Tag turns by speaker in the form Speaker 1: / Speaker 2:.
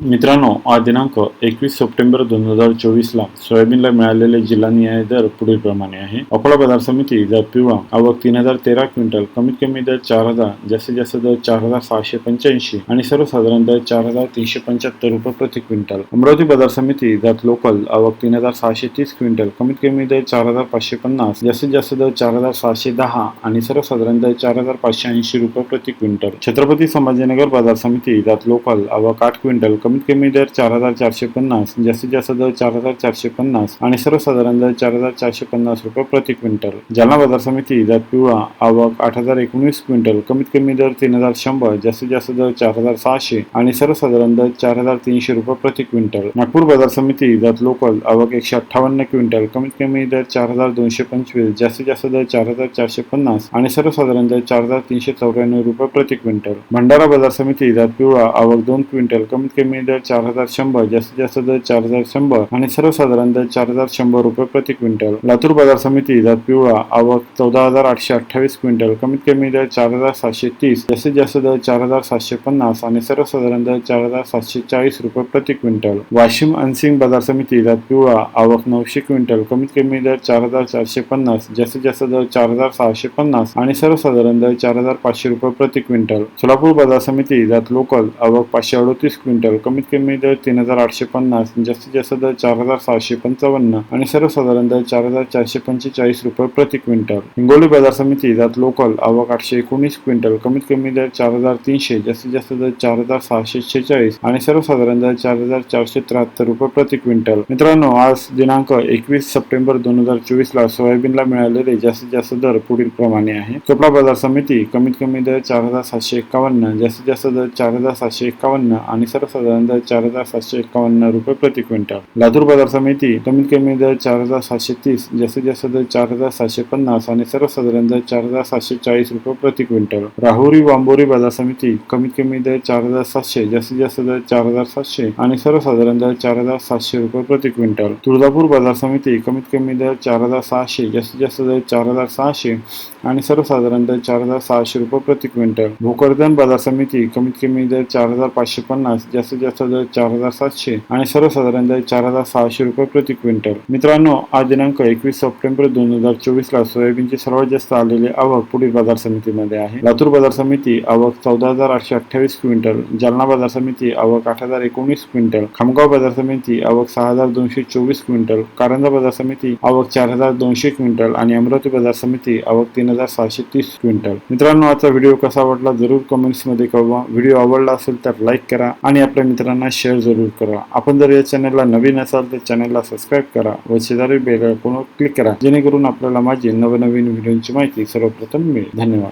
Speaker 1: मित्रांनो आज दिनांक एकवीस सप्टेंबर दोन हजार चोवीसला सोयाबीनला मिळालेले जिल्हानिहाय दर पुढील प्रमाणे आहे. अकोला बाजार समिती दर पिवळा. आवक तीन हजार तेरा क्विंटल. कमीत कमी दर चार हजार जास्तीत जास्त दर चार हजार सहाशे पंच्याऐंशी आणि सर्वसाधारण दर चार हजार तीनशे पंच्याहत्तर रुपये प्रति क्विंटल. अमरावती बाजार समिती दर लोकल. आवक तीन हजार सहाशे तीस क्विंटल. कमीत कमी दर चार हजार पाचशे पन्नास जास्तीत जास्त दर चार हजार सहाशे दहा आणि सर्वसाधारण दर चार हजार पाचशे ऐंशी रुपये प्रति क्विंटल. छत्रपती संभाजीनगर बाजार समिती जात लोकल. आवक आठ क्विंटल. कमीत कमी दर चार हजार चारशे पन्नास जास्तीत जास्त दर चार हजार चारशे पन्नास आणि सर्वसाधारण दर चार हजार चारशे पन्नास रुपये प्रति क्विंटल. जालना बाजार समिती दर पिवळा आवक आठ हजार एकोणीस क्विंटल कमीत कमी दर तीन हजार शंभर जास्तीत जास्त दर चार हजार सहाशे आणि सर्वसाधारण दर चार हजार तीनशे रुपये प्रति क्विंटल. नागपूर बाजार समिती दर लोकल आवक एकशे अठ्ठावन्न क्विंटल कमीत कमी दर चार हजार दोनशे पंचवीस जास्तीत जास्त दर चार हजार चारशे पन्नास आणि सर्वसाधारण दर चार हजार तीनशे चौऱ्याण्णव रुपये प्रति क्विंटल. भंडारा बाजार समिती दर पिवळा आवक दोन क्विंटल कमीत कमी दर चार हजार शंभर जास्तीत जास्त दर चार हजार शंभर आणि सर्वसाधारण दर चार हजार शंभर रुपये प्रति क्विंटल. लातूर बाजार समिती जात पिवळा आवक चौदा हजार आठशे अठ्ठावीस क्विंटल कमीत कमी दर चार हजार सातशे तीस जास्तीत जास्त दर चार हजार सातशे पन्नास आणि सर्वसाधारण दर चार हजार सातशे चाळीस रुपये प्रति क्विंटल. वाशिम अनसिंग बाजार समिती जात पिवळा आवक नऊशे क्विंटल कमीत कमी दर चार हजार चारशे पन्नास जास्तीत जास्त दर चार हजार सहाशे पन्नास आणि सर्वसाधारण दर चार हजार पाचशे रुपये प्रति क्विंटल. सोलापूर बाजार समिती जात लोकल आवक पाचशे अडोतीस क्विंटल कमीत कमी दर तीन हजार आठशे पन्नास जास्तीत जास्त दर चार हजार सहाशे पंचावन्न आणि सर्वसाधारण दर चार हजार चारशे पंचेचाळीस रुपये प्रति क्विंटल. हिंगोली बाजार समिती जात लोकल आवक आठशे एकोणीस क्विंटल कमीत कमी दर चार हजार तीनशे जास्तीत जास्त दर चार हजार सहाशे शेहेचाळीस आणि सर्वसाधारण दर चार हजार चारशे त्र्याहत्तर रुपये प्रति क्विंटल. मित्रांनो आज दिनांक एकवीस सप्टेंबर दोन हजार चोवीस ला सोयाबीनला मिळालेले जास्तीत जास्त दर पुढील प्रमाणे आहे. चोपडा बाजार समिती कमीत कमी दर चार हजार सातशे एकावन्न जास्तीत जास्त दर चार हजार सातशे एकावन्न आणि सर्वसाधारण दर चार हजार सातशे एकावन्न रुपये प्रति क्विंटल लातूर बाजार समिती कमीत कमी दर चार हजार सातशे तीस जास्तीत जास्त दर चार हजार सातशे पन्नास आणि सर्वसाधारण दर चार हजार सातशे चाळीस रुपये प्रति क्विंटल राहुरी वांबोरी बाजार समिती कमीत कमी दर चार हजार सातशे जास्तीत जास्त दर चार हजार सातशे आणि सर्वसाधारण दर चार हजार सातशे रुपये प्रति क्विंटल तुळजापूर बाजार समिती कमीत कमी दर चार हजार सहाशे जास्तीत जास्त दर चार हजार सहाशे आणि सर्वसाधारण दर चार हजार सहाशे रुपये प्रति क्विंटल भोकरदन बाजार समिती कमीत कमी दर चार हजार पाचशे पन्नास जास्तीत जास्त दर चार हजार सातशे आणि सर्वसाधारण दर चार हजार सहाशे रुपये प्रति क्विंटल. मित्रांनो आज दिनांक एकवीस सप्टेंबर दोन हजार चोवीस ला सोयाबीनची सर्वात जास्त आलेली आवक पुढील बाजार समितीमध्ये आहे. लातूर बाजार समिती आवक चौदा हजार आठशे अठ्ठावीस क्विंटल जालना बाजार समिती आवक आठ हजार एकोणीस क्विंटल खामगाव बाजार समिती आवक सहा हजार दोनशे चोवीस क्विंटल कारंजा बाजार समिती आवक चार हजार दोनशे क्विंटल आणि अमरावती बाजार समिती आवक तीन हजार सहाशे तीस क्विंटल. मित्रांनो आजचा व्हिडिओ कसा वाटला जरूर कमेंट्समध्ये कळवा. व्हिडिओ आवडला असेल तर लाईक करा आणि आपल्या मित्रांना शेअर जरूर करा. आपण जर या चॅनलला नवीन असाल तर चॅनलला सबस्क्राईब करा व शेजारी बेल आयकॉनवर क्लिक करा. जेणेकरून आपल्याला माझी नवनवीन व्हिडिओची माहिती सर्वप्रथम मिळेल. धन्यवाद.